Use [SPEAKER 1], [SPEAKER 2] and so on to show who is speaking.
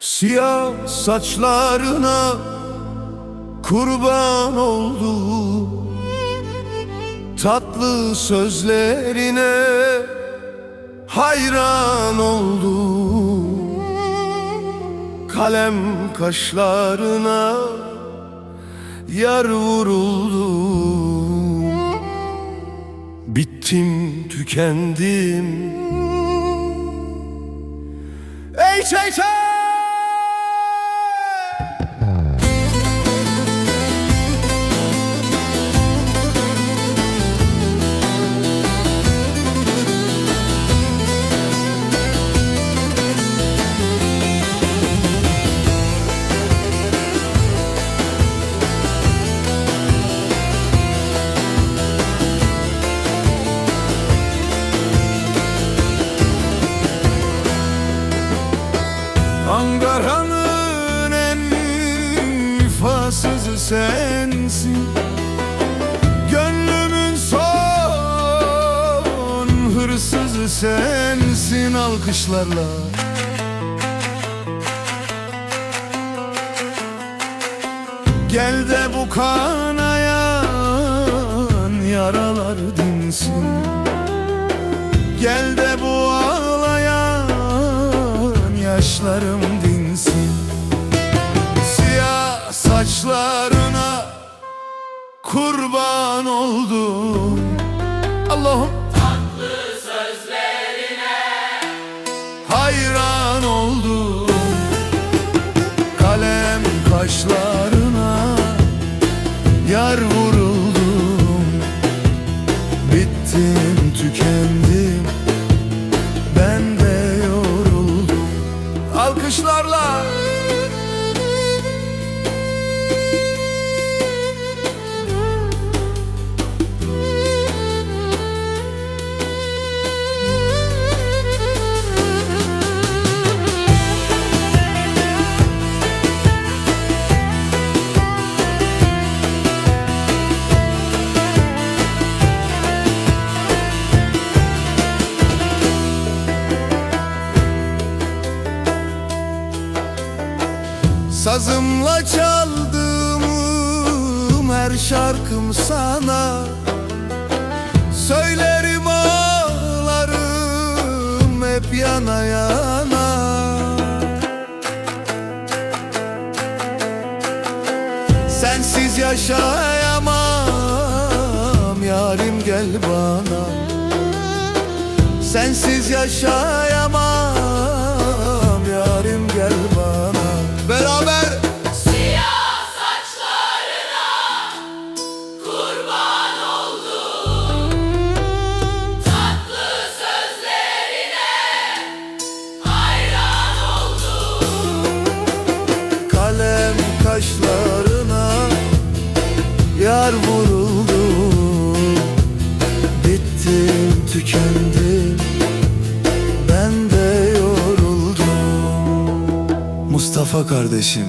[SPEAKER 1] Siyah saçlarına kurban oldum Tatlı sözlerine hayran oldum Kalem kaşlarına yar vuruldum Bittim tükendim. Ey şeytan! Vefasızı sensin. Gönlümün son hırsızı sensin. Alkışlarla. Gel de bu kanayan yaralar dinsin. Gel de bu ağlayan yaşlarım dinsin kurban oldum. Allah'ım. Tatlı sözlerine hayran oldum. Kalem kaşlarına Sazımla çaldığım her şarkım sana. Söylerim ağlarım hep yana yana. Sensiz yaşayamam yarim gel bana. Sensiz yaşayamam kaşlarına Yar vuruldu. Bittim tükendim Ben de yoruldum. Mustafa kardeşim